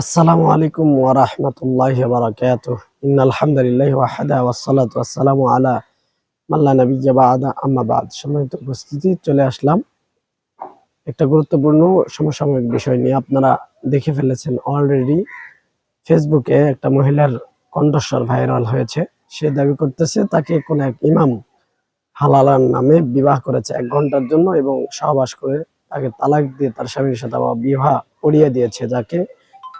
আসসালামু আলাইকুম ওয়া রাহমাতুল্লাহি ওয়া বারাকাতুহু। ইন্নাল হামদুলিল্লাহি ওয়াহদা ওয়াসসালাতু ওয়াসসালামু আলা মান লা নাবিয়্যা বা'দা। আম্মা বা'দ। সম্মানিত উপস্থিতি, চলে আসলাম একটা গুরুত্বপূর্ণ সমসাময়িক বিষয় নিয়ে। আপনারা দেখে ফেলেছেন অলরেডি ফেসবুকে একটা মহিলার কণ্ঠস্বর ভাইরাল হয়েছে। সে দাবি করতেছে, তাকে কোন এক ইমাম হালালার নামে বিবাহ করেছে এক ঘণ্টার জন্য এবং সহবাস করে তাকে তালাক দিয়ে তার স্বামীর সাথে বিবাহ করিয়ে দিয়েছে, যাকে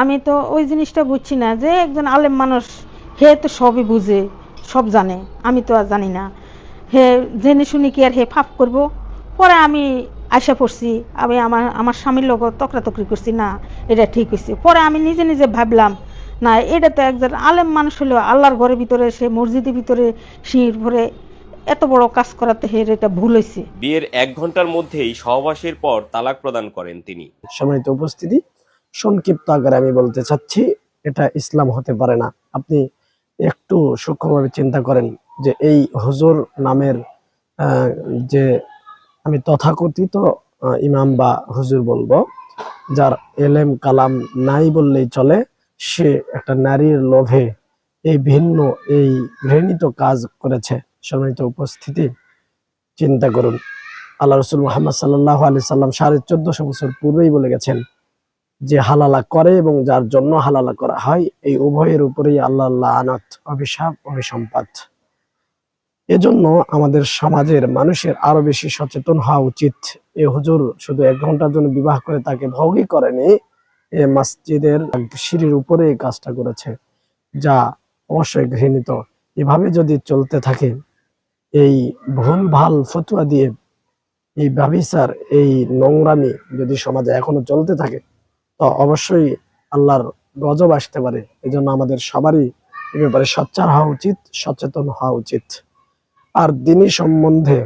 আমি তো ওই জিনিসটা বুঝছি না যে একজন আলেম মানুষ হে তো সবই বুঝে সব জানে। আমি তো আর জানি না। হে জেনে শুনি কি আর হে ফাপ করব? পরে আমি আশা পড়ছি আমি আমার আমার স্বামীর লগত তকরাতকরি করছি না এটা ঠিক হয়েছে পরে আমি নিজে নিজে ভাবলাম না এটা তো একজন আলেম মানুষ হলেও আল্লাহর ঘরের ভিতরে সে মসজিদের ভিতরে সিঁড়ির ভরে এত বড় কাজ করাতে হের এটা ভুল হয়েছে বিয়ের এক ঘণ্টার মধ্যেই সহবাসের পর তালাক প্রদান করেন তিনি। সম্মানিত উপস্থিতি সংক্ষিপ্ত আকারে আমি বলতে চাচ্ছি, এটা ইসলাম হতে পারে না। আপনি একটু সূক্ষ্মভাবে চিন্তা করেন যে এই হুজুর নামের যে আমি তথাকথিত ইমাম বা হুজুর বলব, যার এলেম কালাম নাই বললেই চলে, সে একটা নারীর লোভে এই ভিন্ন, এই ঘৃণিত কাজ করেছে। সম্মানিত উপস্থিতি, চিন্তা করুন। আল্লাহ রসুল মোহাম্মদ সাল্লাহ আলি সাল্লাম সাড়ে চোদ্দশো বছর পূর্বেই বলে গেছেন যে হালালা করে এবং যার জন্য হালালা করা হয়, এই উভয়ের উপরেই আল্লাহ আনাত অভিশাপ, অভিসম্পাত। এজন্য আমাদের সমাজের মানুষের আরও বেশি সচেতন হওয়া উচিত। এ হুজুর শুধু এক ঘণ্টার জন্য বিবাহ করে তাকে ভোগই করেনি, এ মসজিদের সিঁড়ির উপরে এই কাজটা করেছে, যা অবশ্যই ঘৃণিত। এভাবে যদি চলতে থাকে, এই ভুল ভালো ফতুয়া দিয়ে এই ব্যবিচার এই নোংরামি যদি সমাজে এখনও চলতে থাকে তো অবশ্যই আল্লাহর গজব আসতে পারে। এই জন্য আমাদের সবারই এ ব্যাপারে সচ্চার হওয়া উচিত, সচেতন হওয়া উচিত। আর দিনী সম্বন্ধে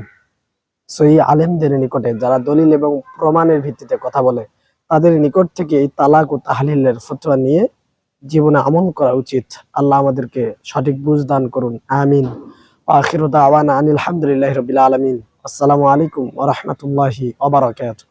সই আলেমদের নিকটে যারা দলিল এবং প্রমাণের ভিত্তিতে কথা বলে, তাদের নিকট থেকে এই তালাক ও তাহলিলের ফতোয়া নিয়ে জীবনে আমল করা উচিত। আল্লাহ আমাদেরকে সঠিক বুঝ দান করুন। আমিন। আখির দাওয়ানা আনিল হামদুলিল্লাহ রবিল আলমিন। আসসালামু আলাইকুম ওরহমতুল্লাহি ওবরাকাতুহ